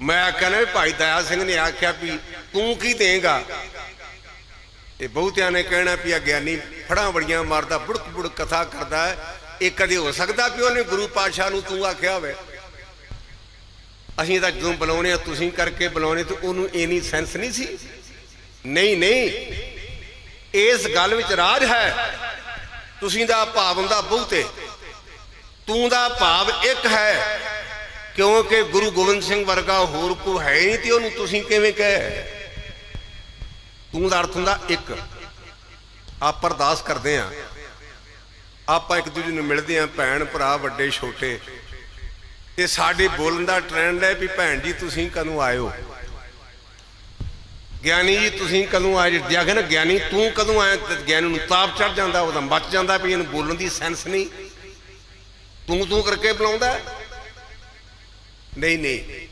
ਮੈਂ ਆਖਿਆ ਨਾ ਵੀ ਭਾਈ ਦਇਆ ਸਿੰਘ ਨੇ ਆਖਿਆ ਵੀ ਤੂੰ ਕੀ ਦੇਂਗਾ? ਤੇ ਬਹੁਤਿਆਂ ਨੇ ਕਹਿਣਾ ਵੀ ਆ ਗਿਆਨੀ ਫੜਾਂ ਬੜੀਆਂ ਮਾਰਦਾ, ਬੁੜਕ ਬੁੜਕ ਕਥਾ ਕਰਦਾ ਇਹ ਕਦੇ ਹੋ ਸਕਦਾ ਵੀ ਉਹਨੇ ਗੁਰੂ ਪਾਤਸ਼ਾਹ ਨੂੰ ਤੂੰ ਆਖਿਆ ਹੋਵੇ? ਅਸੀਂ ਤਾਂ ਜਦੋਂ ਬੁਲਾਉਣੇ ਆ ਤੁਸੀਂ ਕਰਕੇ ਬੁਲਾਉਣੇ ਤੇ ਉਹਨੂੰ ਇਨੀ ਸੈਂਸ ਨਹੀਂ ਸੀ? ਨਹੀਂ ਨਹੀਂ। ਇਸ ਗੱਲ ਵਿੱਚ ਰਾਜ ਹੈ। ਤੁਸੀਂ ਦਾ ਭਾਵ ਹੁੰਦਾ ਬਹੁਤੇ। ਤੂੰ ਦਾ ਭਾਵ ਇੱਕ ਹੈ। ਕਿਉਂਕਿ ਗੁਰੂ ਗੋਬਿੰਦ ਸਿੰਘ ਵਰਗਾ ਹੋਰ ਕੋ ਹੈ ਨਹੀਂ ਤੇ ਉਹਨੂੰ ਤੁਸੀਂ ਕਿਵੇਂ ਕਹੇ? ਤੂੰ ਦਾ ਅਰਥ ਹੁੰਦਾ ਇੱਕ। ਆਪ ਅਰਦਾਸ ਕਰਦੇ ਆ ਆਪਾਂ ਇੱਕ ਦੂਜੇ ਨੂੰ ਮਿਲਦੇ ਆ ਭੈਣ, ਭਰਾ, ਵੱਡੇ, ਛੋਟੇ। ਤੇ ਸਾਡੇ ਬੋਲਣ ਦਾ ਟ੍ਰੈਂਡ ਹੈ ਵੀ ਭੈਣ ਜੀ, ਤੁਸੀਂ ਕਦੋਂ ਆਇਓ? ਗਿਆਨੀ ਜੀ, ਤੁਸੀਂ ਕਦੋਂ ਆਏ? ਜੇ ਨਾ, ਗਿਆਨੀ, ਤੂੰ ਕਦੋਂ ਆਇਆ? ਗਿਆਨੀ ਨੂੰ ਤਾਪ ਚੜ ਜਾਂਦਾ, ਉਹਦਾ ਮੱਚ ਜਾਂਦਾ ਵੀ ਇਹਨੂੰ ਬੋਲਣ ਦੀ ਸੈਂਸ ਨਹੀਂ। ਤੂੰ ਤੂੰ ਕਰਕੇ ਬੁਲਾਉਂਦਾ ਨਹੀਂ ਨਹੀਂ।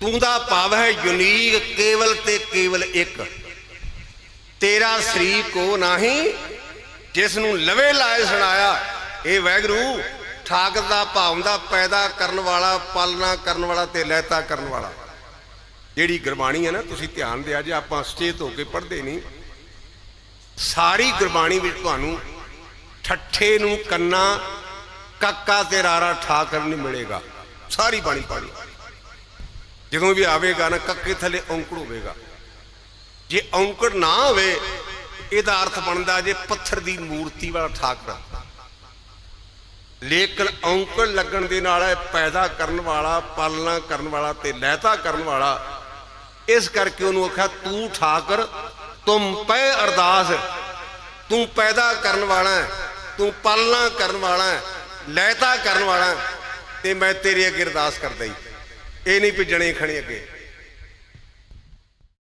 ਤੂੰ ਦਾ ਭਾਵ ਹੈ ਯੂਨੀਕ ਕੇਵਲ ਤੇ ਕੇਵਲ ਇੱਕ। ਤੇਰਾ ਸ੍ਰੀ ਕੋ ਨਹੀਂ ਜਿਸ ਨੂੰ ਲਵੇ ਲਾਏ ਸੁਣਾਇਆ, ਇਹ ਵੈਗਰੂ ਠਾਕਰ ਦਾ ਭਾਵ ਦਾ ਪੈਦਾ ਕਰਨ ਵਾਲਾ, ਪਾਲਣਾ ਕਰਨ ਵਾਲਾ ਤੇ ਲਹਿਤਾ ਕਰਨ ਵਾਲਾ। ਜਿਹੜੀ ਗੁਰਬਾਣੀ ਹੈ ਨਾ, ਤੁਸੀਂ ਧਿਆਨ ਦਿਆ, ਜੇ ਆਪਾਂ ਸਚੇਤ ਹੋ ਕੇ ਪੜ੍ਹਦੇ ਨਹੀਂ, ਸਾਰੀ ਗੁਰਬਾਣੀ ਵਿੱਚ ਤੁਹਾਨੂੰ ਠੱਠੇ ਨੂੰ ਕੰਨਾ, ਕੱਕਾ ਤੇ ਰਾਰਾ ਠਾਕਰ ਨਹੀਂ ਮਿਲੇਗਾ। ਸਾਰੀ ਬਾਣੀ ਪੜ੍ਹੀ ਜਦੋਂ ਵੀ ਆਵੇਗਾ ਨਾ ਕੱਕੇ ਥੱਲੇ ਔਂਕੜ ਹੋਵੇਗਾ। ਜੇ ਔਂਕੜ ਨਾ ਹੋਵੇ ਇਹਦਾ ਅਰਥ ਬਣਦਾ ਜੇ ਪੱਥਰ ਦੀ ਮੂਰਤੀ ਵਾਲਾ ਠਾਕਰਾ। ਲੇਕਿਨ ਔਂਕੜ ਲੱਗਣ ਦੇ ਨਾਲ ਇਹ ਪੈਦਾ ਕਰਨ ਵਾਲਾ ਪਾਲਣਾ ਕਰਨ ਵਾਲਾ ਤੇ ਲਹਿਤਾ ਕਰਨ ਵਾਲਾ ਇਸ ਕਰਕੇ ਉਹਨੂੰ ਆਖਿਆ ਤੂੰ ਠਾਕਰ ਤੁਮ ਪੈ ਅਰਦਾਸ। ਤੂੰ ਪੈਦਾ ਕਰਨ ਵਾਲਾ ਤੂੰ ਪਾਲਣਾ ਕਰਨ ਵਾਲਾ ਹੈ, ਲਹਿਤਾ ਕਰਨ ਵਾਲਾ ਤੇ ਮੈਂ ਤੇਰੇ ਅੱਗੇ ਅਰਦਾਸ ਕਰਦਾ ਹੀ ਇਹ ਨਹੀਂ ਵੀ ਜਣੇ ਖਣੇ ਅੱਗੇ।